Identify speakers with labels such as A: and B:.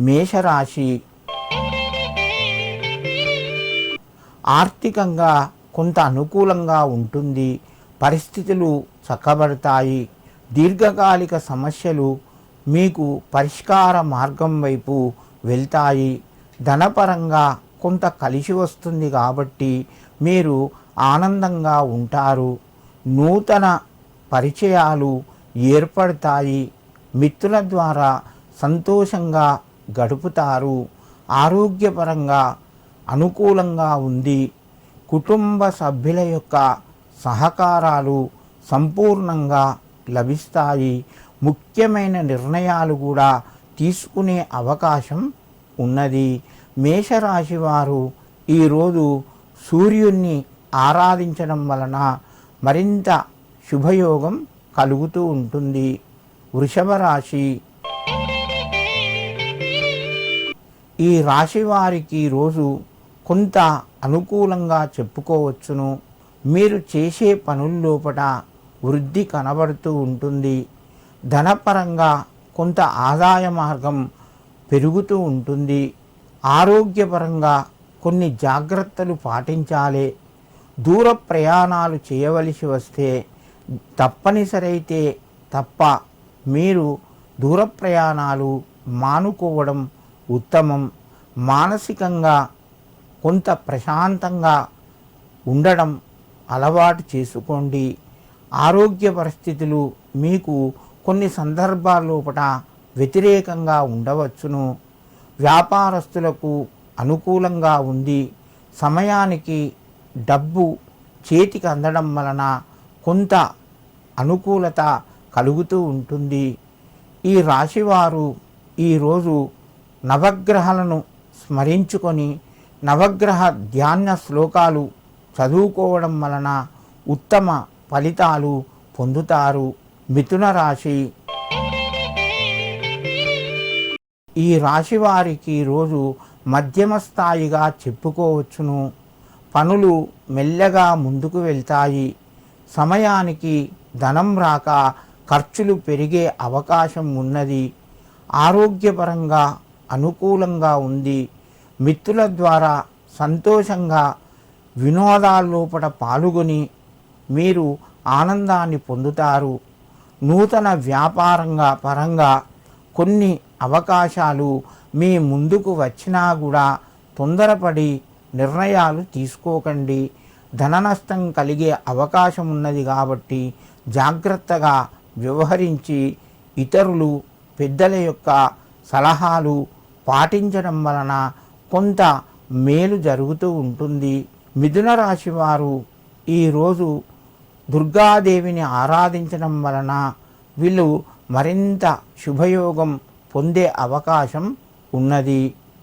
A: మేషరాశి. ఆర్థికంగా కొంత అనుకూలంగా ఉంటుంది. పరిస్థితులు చక్కబడతాయి. దీర్ఘకాలిక సమస్యలు మీకు పరిష్కార మార్గం వైపు వెళ్తాయి. ధనపరంగా కొంత కలిసి వస్తుంది కాబట్టి మీరు ఆనందంగా ఉంటారు. నూతన పరిచయాలు ఏర్పడతాయి. మిత్రుల ద్వారా సంతోషంగా గడుపుతారు. ఆరోగ్యపరంగా అనుకూలంగా ఉంది కుటుంబ సభ్యుల యొక్క సహకారాలు సంపూర్ణంగా లభిస్తాయి. ముఖ్యమైన నిర్ణయాలు కూడా తీసుకునే అవకాశం ఉన్నది. మేషరాశి వారు ఈరోజు సూర్యుణ్ణి ఆరాధించడం వలన మరింత శుభయోగం కలుగుతూ ఉంటుంది. వృషభ రాశి ఈ రాశి వారికి రోజు కొంత అనుకూలంగా చెప్పుకోవచ్చును. మీరు చేసే పనుల్లోపట వృద్ధి కనబడుతూ ఉంటుంది. ధనపరంగా కొంత ఆదాయ మార్గం పెరుగుతూ ఉంటుంది. ఆరోగ్యపరంగా కొన్ని జాగ్రత్తలు పాటించాలి. దూర ప్రయాణాలు చేయవలసి వస్తే తప్పనిసరైతే తప్ప మీరు దూర ప్రయాణాలు మానుకోవడం ఉత్తమం. మానసికంగా కొంత ప్రశాంతంగా ఉండడం అలవాటు చేసుకోండి. ఆరోగ్య పరిస్థితులు మీకు కొన్ని సందర్భాల్లోపట వ్యతిరేకంగా ఉండవచ్చును. వ్యాపారస్తులకు అనుకూలంగా ఉంది. సమయానికి డబ్బు చేతికి అందడం వలన కొంత అనుకూలత కలుగుతూ ఉంటుంది. ఈ రాశివారు ఈరోజు నవగ్రహాలను స్మరించుకొని నవగ్రహ ధ్యాన శ్లోకాలు చదువుకోవడం వలన ఉత్తమ ఫలితాలు పొందుతారు మిథున రాశి. ఈ రాశి వారికి రోజు మధ్యమ స్థాయిగా చెప్పుకోవచ్చును. పనులు మెల్లగా ముందుకు వెళ్తాయి. సమయానికి ధనం రాక ఖర్చులు పెరిగే అవకాశం ఉన్నది. ఆరోగ్యపరంగా అనుకూలంగా ఉంది. మిత్రుల ద్వారా సంతోషంగా వినోదాల్లోపట పాల్గొని మీరు ఆనందాన్ని పొందుతారు. నూతన వ్యాపారంగా పరంగా కొన్ని అవకాశాలు మీ ముందుకు వచ్చినా కూడా తొందరపడి నిర్ణయాలు తీసుకోకండి. ధన నష్టం కలిగే అవకాశం ఉన్నది కాబట్టి జాగ్రత్తగా వ్యవహరించి ఇతరులు పెద్దల యొక్క సలహాలు పాటించడం వలన కొంత మేలు జరుగుతూ ఉంటుంది. మిథున రాశి వారు ఈరోజు దుర్గాదేవిని ఆరాధించడం వలన వీళ్ళు మరింత శుభయోగం పొందే అవకాశం ఉన్నది.